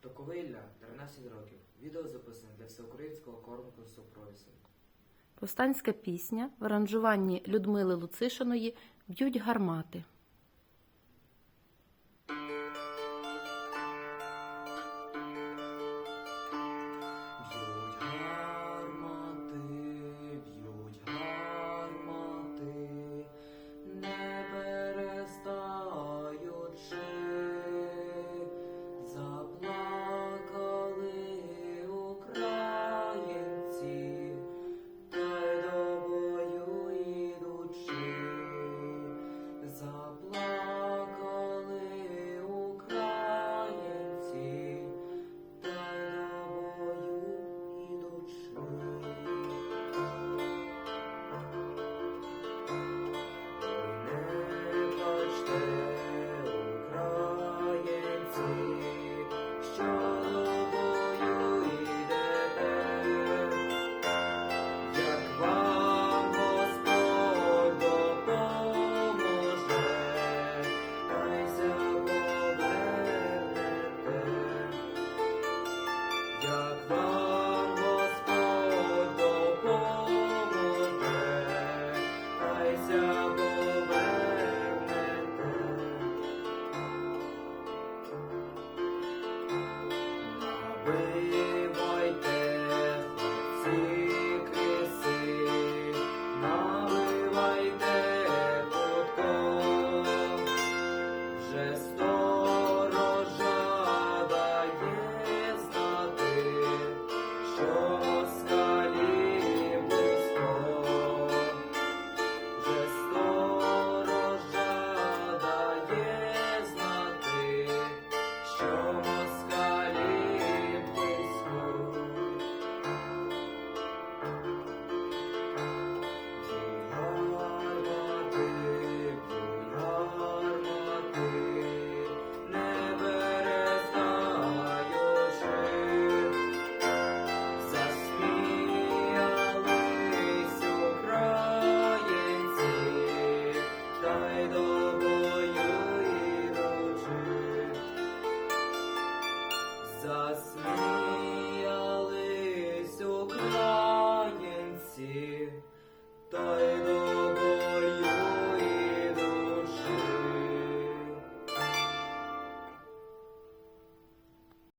Токовилля 13 років. Відео записане для всеукраїнського конкурсу «Пройси». Повстанська пісня в аранжуванні Людмили Луцишиної Б'ють гармати. засмій.